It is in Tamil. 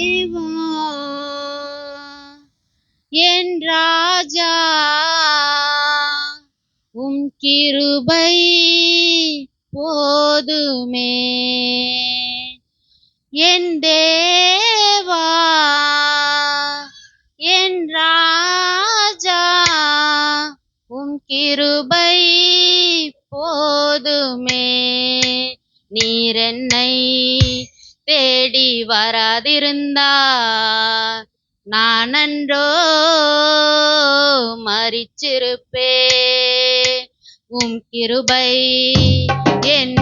தேவா என் ராஜா உம் கிருபை போதுமே. என் தேவா என் ராஜா உம் கிருபை போதுமே. நீரென்னை தேடி வராதிருந்தா நான் அன்றோ மறிச்சிருப்பே உம் கிருபை என்